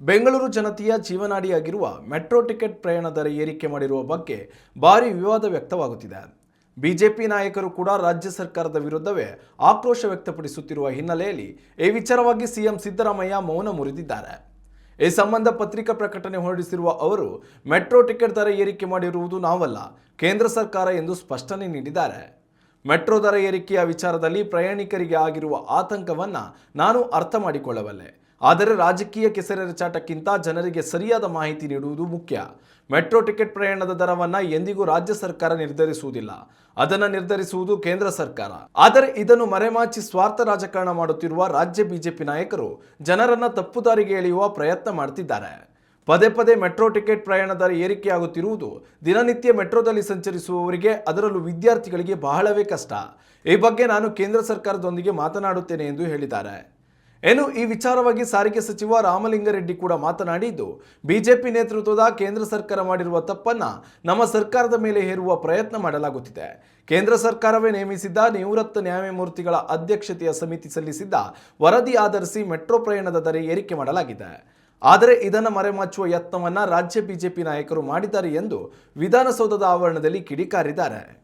ಬೆಂಗಳೂರು ಜನತೆಯ ಜೀವನಾಡಿಯಾಗಿರುವ metro ticket ಪ್ರಯಾಣ ದರ ಏರಿಕೆ ಮಾಡಿರುವ ಬಗ್ಗೆ ಭಾರಿ ವಿವಾದ ವ್ಯಕ್ತವಾಗುತ್ತಿದೆ. ಬಿಜೆಪಿ ನಾಯಕರು ಕೂಡ ರಾಜ್ಯ ಸರ್ಕಾರದ ವಿರುದ್ಧವೇ ಆಕ್ರೋಶ ವ್ಯಕ್ತಪಡಿಸುತ್ತಿರುವ ಹಿನ್ನೆಲೆಯಲ್ಲಿ ಈ ವಿಚಾರವಾಗಿ ಸಿಎಂ ಸಿದ್ದರಾಮಯ್ಯ ಮೌನ ಮುರಿದಿದ್ದಾರೆ. ಈ ಸಂಬಂಧ ಪತ್ರಿಕಾ ಪ್ರಕಟಣೆ ಹೊರಡಿಸಿರುವ ಅವರು, ಮೆಟ್ರೋ ಟಿಕೆಟ್ ದರ ಏರಿಕೆ ಮಾಡಿರುವುದು ನಾವಲ್ಲ, ಕೇಂದ್ರ ಸರ್ಕಾರ ಎಂದು ಸ್ಪಷ್ಟನೆ ನೀಡಿದ್ದಾರೆ. ಮೆಟ್ರೋ ದರ ಏರಿಕೆಯ ವಿಚಾರದಲ್ಲಿ ಪ್ರಯಾಣಿಕರಿಗೆ ಆಗಿರುವ ಆತಂಕವನ್ನು ನಾನು ಅರ್ಥ ಮಾಡಿಕೊಳ್ಳಬಲ್ಲೆ. ಆದರೆ ರಾಜಕೀಯ ಕೆಸರೆರಚಾಟಕ್ಕಿಂತ ಜನರಿಗೆ ಸರಿಯಾದ ಮಾಹಿತಿ ನೀಡುವುದು ಮುಖ್ಯ. ಮೆಟ್ರೋ ಟಿಕೆಟ್ ಪ್ರಯಾಣದ ದರವನ್ನ ಎಂದಿಗೂ ರಾಜ್ಯ ಸರ್ಕಾರ ನಿರ್ಧರಿಸುವುದಿಲ್ಲ. ಅದನ್ನು ನಿರ್ಧರಿಸುವುದು ಕೇಂದ್ರ ಸರ್ಕಾರ. ಆದರೆ ಇದನ್ನು ಮರೆಮಾಚಿ ಸ್ವಾರ್ಥ ರಾಜಕಾರಣ ಮಾಡುತ್ತಿರುವ ರಾಜ್ಯ ಬಿಜೆಪಿ ನಾಯಕರು ಜನರನ್ನ ತಪ್ಪು ದಾರಿಗೆ ಎಳೆಯುವ ಪ್ರಯತ್ನ ಮಾಡ್ತಿದ್ದಾರೆ. ಪದೇ ಪದೇ ಮೆಟ್ರೋ ಟಿಕೆಟ್ ಪ್ರಯಾಣ ದರ ಏರಿಕೆಯಾಗುತ್ತಿರುವುದು ದಿನನಿತ್ಯ ಮೆಟ್ರೋದಲ್ಲಿ ಸಂಚರಿಸುವವರಿಗೆ ಅದರಲ್ಲೂ ವಿದ್ಯಾರ್ಥಿಗಳಿಗೆ ಬಹಳವೇ ಕಷ್ಟ. ಈ ಬಗ್ಗೆ ನಾನು ಕೇಂದ್ರ ಸರ್ಕಾರದೊಂದಿಗೆ ಮಾತನಾಡುತ್ತೇನೆ ಎಂದು ಹೇಳಿದ್ದಾರೆ. ಏನು? ಈ ವಿಚಾರವಾಗಿ ಸಾರಿಗೆ ಸಚಿವ ರಾಮಲಿಂಗಾರೆಡ್ಡಿ ಕೂಡ ಮಾತನಾಡಿದ್ದು, ಬಿಜೆಪಿ ನೇತೃತ್ವದ ಕೇಂದ್ರ ಸರ್ಕಾರ ಮಾಡಿರುವ ತಪ್ಪನ್ನ ನಮ್ಮ ಸರ್ಕಾರದ ಮೇಲೆ ಹೇರುವ ಪ್ರಯತ್ನ ಮಾಡಲಾಗುತ್ತಿದೆ. ಕೇಂದ್ರ ಸರ್ಕಾರವೇ ನೇಮಿಸಿದ್ದ ನಿವೃತ್ತ ನ್ಯಾಯಮೂರ್ತಿಗಳ ಅಧ್ಯಕ್ಷತೆಯ ಸಮಿತಿ ಸಲ್ಲಿಸಿದ್ದ ವರದಿ ಆಧರಿಸಿ ಮೆಟ್ರೋ ಪ್ರಯಾಣದ ದರ ಏರಿಕೆ ಮಾಡಲಾಗಿದೆ. ಆದರೆ ಇದನ್ನು ಮರೆಮಾಚುವ ಯತ್ನವನ್ನ ರಾಜ್ಯ ಬಿಜೆಪಿ ನಾಯಕರು ಮಾಡಿದ್ದಾರೆ ಎಂದು ವಿಧಾನಸೌಧದ ಆವರಣದಲ್ಲಿ ಕಿಡಿಕಾರಿದ್ದಾರೆ.